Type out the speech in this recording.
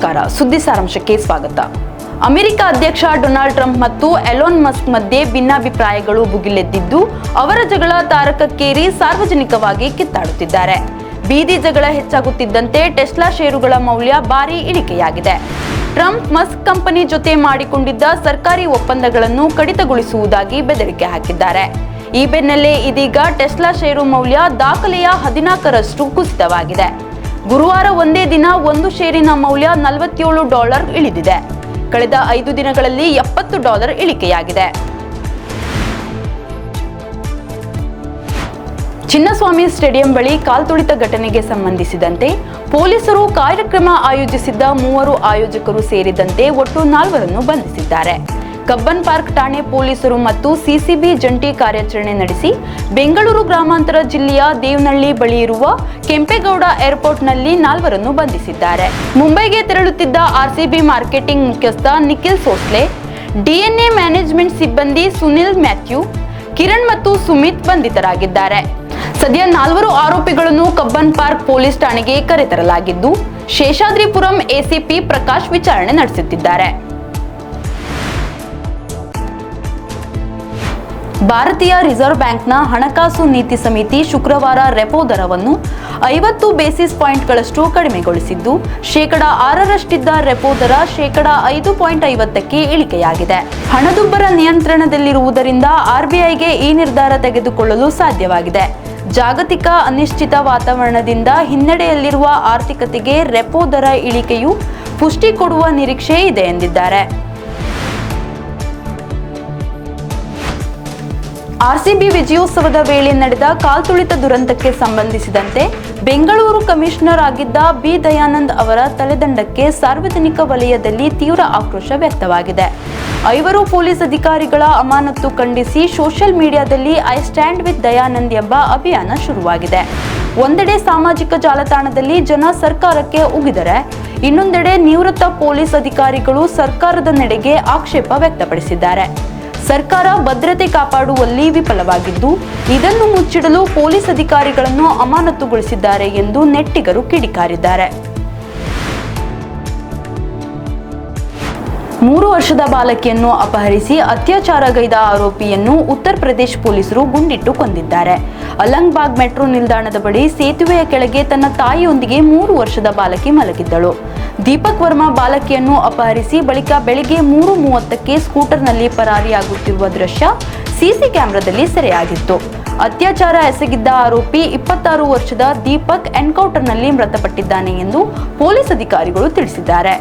ನಮಸ್ಕಾರ. ಸುದ್ದಿ ಸಾರಾಂಶಕ್ಕೆ ಸ್ವಾಗತ. ಅಮೆರಿಕ ಅಧ್ಯಕ್ಷ ಡೊನಾಲ್ಡ್ ಟ್ರಂಪ್ ಮತ್ತು ಎಲೋನ್ ಮಸ್ಕ್ ಮಧ್ಯೆ ಭಿನ್ನಾಭಿಪ್ರಾಯಗಳು ಭುಗಿಲೆದ್ದಿದ್ದು, ಅವರ ಜಗಳ ತಾರಕಕ್ಕೇರಿ ಸಾರ್ವಜನಿಕವಾಗಿ ಕಿತ್ತಾಡುತ್ತಿದ್ದಾರೆ. ಬೀದಿ ಜಗಳ ಹೆಚ್ಚಾಗುತ್ತಿದ್ದಂತೆ ಟೆಸ್ಲಾ ಷೇರುಗಳ ಮೌಲ್ಯ ಭಾರಿ ಇಳಿಕೆಯಾಗಿದೆ. ಟ್ರಂಪ್ ಮಸ್ಕ್ ಕಂಪನಿ ಜೊತೆ ಮಾಡಿಕೊಂಡಿದ್ದ ಸರ್ಕಾರಿ ಒಪ್ಪಂದಗಳನ್ನು ಕಡಿತಗೊಳಿಸುವುದಾಗಿ ಬೆದರಿಕೆ ಹಾಕಿದ್ದಾರೆ. ಈ ಬೆನ್ನಲ್ಲೇ ಇದೀಗ ಟೆಸ್ಲಾ ಷೇರು ಮೌಲ್ಯ ದಾಖಲೆಯ ಹದಿನಾಲ್ಕರಷ್ಟು ಕುಸಿತವಾಗಿದೆ. ಗುರುವಾರ ಒಂದೇ ದಿನ ಒಂದು ಷೇರಿನ ಮೌಲ್ಯ ನಲವತ್ತೇಳು ಡಾಲರ್ ಇಳಿದಿದೆ. ಕಳೆದ ಐದು ದಿನಗಳಲ್ಲಿ ಎಪ್ಪತ್ತು ಡಾಲರ್ ಇಳಿಕೆಯಾಗಿದೆ. ಚಿನ್ನಸ್ವಾಮಿ ಸ್ಟೇಡಿಯಂ ಬಳಿ ಕಾಲ್ತುಳಿತ ಘಟನೆಗೆ ಸಂಬಂಧಿಸಿದಂತೆ ಪೊಲೀಸರು ಕಾರ್ಯಕ್ರಮ ಆಯೋಜಿಸಿದ್ದ ಮೂವರು ಆಯೋಜಕರು ಸೇರಿದಂತೆ ಒಟ್ಟು ನಾಲ್ವರನ್ನು ಬಂಧಿಸಿದ್ದಾರೆ. ಕಬ್ಬನ್ ಪಾರ್ಕ್ ಠಾಣೆ ಪೊಲೀಸರು ಮತ್ತು ಸಿಸಿಬಿ ಜಂಟಿ ಕಾರ್ಯಾಚರಣೆ ನಡೆಸಿ ಬೆಂಗಳೂರು ಗ್ರಾಮಾಂತರ ಜಿಲ್ಲೆಯ ದೇವನಹಳ್ಳಿ ಬಳಿ ಇರುವ ಕೆಂಪೇಗೌಡ ಏರ್ಪೋರ್ಟ್ನಲ್ಲಿ ನಾಲ್ವರನ್ನು ಬಂಧಿಸಿದ್ದಾರೆ. ಮುಂಬೈಗೆ ತೆರಳುತ್ತಿದ್ದ ಆರ್ಸಿಬಿ ಮಾರ್ಕೆಟಿಂಗ್ ಮುಖ್ಯಸ್ಥ ನಿಖಿಲ್ ಸೋಸ್ಲೆ, ಡಿಎನ್ಎ ಮ್ಯಾನೇಜ್ಮೆಂಟ್ ಸಿಬ್ಬಂದಿ ಸುನಿಲ್ ಮ್ಯಾಥ್ಯೂ, ಕಿರಣ್ ಮತ್ತು ಸುಮಿತ್ ಬಂಧಿತರಾಗಿದ್ದಾರೆ. ಸದ್ಯ ನಾಲ್ವರು ಆರೋಪಿಗಳನ್ನು ಕಬ್ಬನ್ ಪಾರ್ಕ್ ಪೊಲೀಸ್ ಠಾಣೆಗೆ ಕರೆತರಲಾಗಿದ್ದು, ಶೇಷಾದ್ರಿಪುರಂ ಎಸಿಪಿ ಪ್ರಕಾಶ್ ವಿಚಾರಣೆ ನಡೆಸುತ್ತಿದ್ದಾರೆ. ಭಾರತೀಯ ರಿಸರ್ವ್ ಬ್ಯಾಂಕ್ನ ಹಣಕಾಸು ನೀತಿ ಸಮಿತಿ ಶುಕ್ರವಾರ ರೆಪೋ ದರವನ್ನು ಐವತ್ತು ಬೇಸಿಸ್ ಪಾಯಿಂಟ್ಗಳಷ್ಟು ಕಡಿಮೆಗೊಳಿಸಿದ್ದು, ಶೇಕಡ ಆರರಷ್ಟಿದ್ದ ರೆಪೋ ದರ ಶೇಕಡ ಐದು ಪಾಯಿಂಟ್ ಐವತ್ತಕ್ಕೆ ಇಳಿಕೆಯಾಗಿದೆ. ಹಣದುಬ್ಬರ ನಿಯಂತ್ರಣದಲ್ಲಿರುವುದರಿಂದ ಆರ್ಬಿಐಗೆ ಈ ನಿರ್ಧಾರ ತೆಗೆದುಕೊಳ್ಳಲು ಸಾಧ್ಯವಾಗಿದೆ. ಜಾಗತಿಕ ಅನಿಶ್ಚಿತ ವಾತಾವರಣದಿಂದ ಹಿನ್ನಡೆಯಲ್ಲಿರುವ ಆರ್ಥಿಕತೆಗೆ ರೆಪೋ ದರ ಇಳಿಕೆಯು ಪುಷ್ಟಿ ಕೊಡುವ ನಿರೀಕ್ಷೆ ಇದೆ ಎಂದಿದ್ದಾರೆ. ಆರ್ಸಿಬಿ ವಿಜಯೋತ್ಸವದ ವೇಳೆ ನಡೆದ ಕಾಲ್ತುಳಿತ ದುರಂತಕ್ಕೆ ಸಂಬಂಧಿಸಿದಂತೆ ಬೆಂಗಳೂರು ಕಮಿಷನರ್ ಆಗಿದ್ದ ಬಿ ದಯಾನಂದ್ ಅವರ ತಲೆದಂಡಕ್ಕೆ ಸಾರ್ವಜನಿಕ ವಲಯದಲ್ಲಿ ತೀವ್ರ ಆಕ್ರೋಶ ವ್ಯಕ್ತವಾಗಿದೆ. ಐವರು ಪೊಲೀಸ್ ಅಧಿಕಾರಿಗಳ ಅಮಾನತ್ತು ಖಂಡಿಸಿ ಸೋಷಿಯಲ್ ಮೀಡಿಯಾದಲ್ಲಿ ಐ ಸ್ಟ್ಯಾಂಡ್ ವಿತ್ ದಯಾನಂದ್ ಎಂಬ ಅಭಿಯಾನ ಶುರುವಾಗಿದೆ. ಒಂದೆಡೆ ಸಾಮಾಜಿಕ ಜಾಲತಾಣದಲ್ಲಿ ಜನ ಸರ್ಕಾರಕ್ಕೆ ಉಗಿದರೆ, ಇನ್ನೊಂದೆಡೆ ನಿವೃತ್ತ ಪೊಲೀಸ್ ಅಧಿಕಾರಿಗಳು ಸರ್ಕಾರದ ನಡೆಗೆ ಆಕ್ಷೇಪ ವ್ಯಕ್ತಪಡಿಸಿದ್ದಾರೆ. ಸರ್ಕಾರ ಭದ್ರತೆ ಕಾಪಾಡುವಲ್ಲಿ ವಿಫಲವಾಗಿದ್ದು, ಇದನ್ನು ಮುಚ್ಚಿಡಲು ಪೊಲೀಸ್ ಅಧಿಕಾರಿಗಳನ್ನು ಅಮಾನತುಗೊಳಿಸಿದ್ದಾರೆ ಎಂದು ನೆಟ್ಟಿಗರು ಕಿಡಿಕಾರಿದ್ದಾರೆ. ಮೂರು ವರ್ಷದ ಬಾಲಕಿಯನ್ನು ಅಪಹರಿಸಿ ಅತ್ಯಾಚಾರಗೈದ ಆರೋಪಿಯನ್ನು ಉತ್ತರ ಪ್ರದೇಶ ಪೊಲೀಸರು ಗುಂಡಿಟ್ಟು ಕೊಂದಿದ್ದಾರೆ. ಅಲಂಗ್ಬಾಗ್ ಮೆಟ್ರೋ ನಿಲ್ದಾಣದ ಬಳಿ ಸೇತುವೆಯ ಕೆಳಗೆ ತನ್ನ ತಾಯಿಯೊಂದಿಗೆ ಮೂರು ವರ್ಷದ ಬಾಲಕಿ ಮಲಗಿದ್ದಳು. ದೀಪಕ್ ವರ್ಮಾ ಬಾಲಕಿಯನ್ನು ಅಪಹರಿಸಿ ಬಳಿಕ ಬೆಳಿಗ್ಗೆ ಮೂರು ಮೂವತ್ತಕ್ಕೆ ಸ್ಕೂಟರ್ನಲ್ಲಿ ಪರಾರಿಯಾಗುತ್ತಿರುವ ದೃಶ್ಯ ಸಿಸಿ ಕ್ಯಾಮೆರಾದಲ್ಲಿ ಸೆರೆಯಾಗಿತ್ತು. ಅತ್ಯಾಚಾರ ಎಸಗಿದ್ದ ಆರೋಪಿ ಇಪ್ಪತ್ತಾರು ವರ್ಷದ ದೀಪಕ್ ಎನ್ಕೌಂಟರ್ನಲ್ಲಿ ಮೃತಪಟ್ಟಿದ್ದಾನೆ ಎಂದು ಪೊಲೀಸ್ ಅಧಿಕಾರಿಗಳು ತಿಳಿಸಿದ್ದಾರೆ.